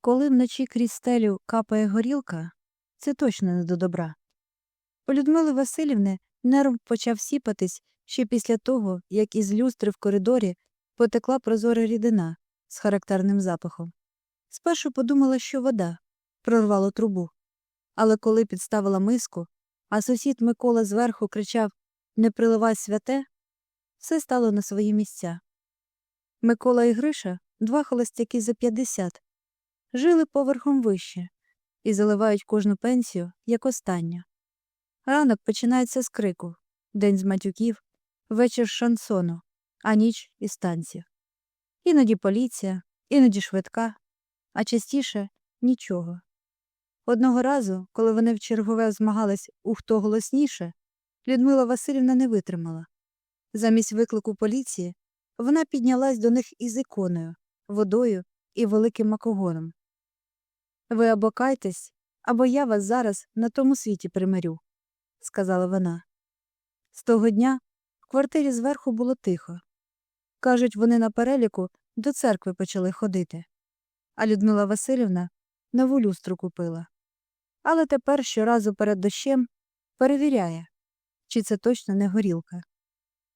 Коли вночі крізь стелю капає горілка, це точно не до добра. У Людмили Васильівни нерв почав сіпатись ще після того, як із люстри в коридорі потекла прозора рідина з характерним запахом. Спершу подумала, що вода прорвало трубу. Але коли підставила миску, а сусід Микола зверху кричав Не приливай святе, все стало на свої місця. Микола і Гриша два холостяки за 50, жили поверхом вище і заливають кожну пенсію як остання. Ранок починається з крику, день з матюків, вечір з шансону, а ніч із танців. Іноді поліція, іноді швидка, а частіше нічого. Одного разу, коли вони в чергове змагались у хто голосніше, Людмила Васильівна не витримала. Замість виклику поліції вона піднялась до них із іконою, водою і великим макогоном. Ви або кайтесь, або я вас зараз на тому світі примирю, сказала вона. З того дня в квартирі зверху було тихо. Кажуть, вони на переліку до церкви почали ходити, а Людмила Васильівна нову люстру купила. Але тепер щоразу перед дощем перевіряє, чи це точно не горілка.